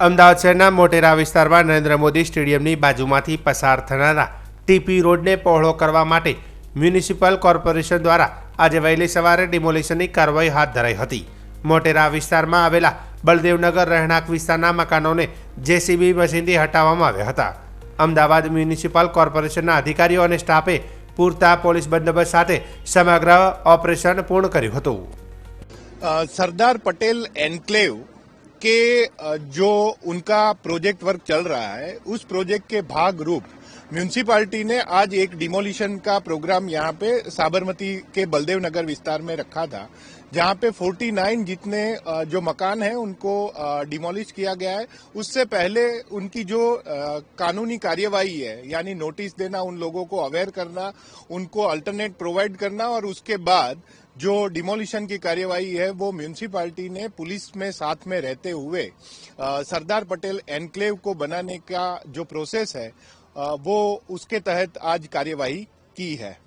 અમદાવાદ શહેરના મોટેરા વિસ્તારમાં નરેન્દ્ર મોદી સ્ટેડિયમની બાજુમાંથી પસાર થનારા ટીપી રોડને પહોળો કરવા માટે મ્યુનિસિપલ કોર્પોરેશન દ્વારા આજે વહેલી સવારે ડિમોલિશનની કાર્યવાહી હાથ ધરાઈ હતી. મોટેરા વિસ્તારમાં આવેલા બળદેવનગર રહેણાંક વિસ્તારના મકાનોને જેસીબી મશીનથી હટાવવામાં આવ્યા હતા. અમદાવાદ મ્યુનિસિપલ કોર્પોરેશનના અધિકારીઓ અને સ્ટાફે પૂરતા પોલીસ બંદોબસ્ત સાથે સમગ્ર ઓપરેશન પૂર્ણ કર્યું હતું. સરદાર પટેલ એન્કલેવ के जो उनका प्रोजेक्ट वर्क चल रहा है, उस प्रोजेक्ट के भाग रूप म्यूनसिपालिटी ने आज एक डिमोलिशन का प्रोग्राम यहाँ पे साबरमती के बलदेव नगर विस्तार में रखा था, जहाँ पे 49 जितने जो मकान हैं, उनको डिमोलिश किया गया है। उससे पहले उनकी जो कानूनी कार्यवाही है, यानी नोटिस देना, उन लोगों को अवेयर करना, उनको अल्टरनेट प्रोवाइड करना और उसके बाद जो डिमोलिशन की कार्यवाही है, वो म्यूनिसपालिटी ने पुलिस में साथ में रहते हुए सरदार पटेल एनक्लेव को बनाने का जो प्रोसेस है वो उसके तहत आज कार्यवाही की है।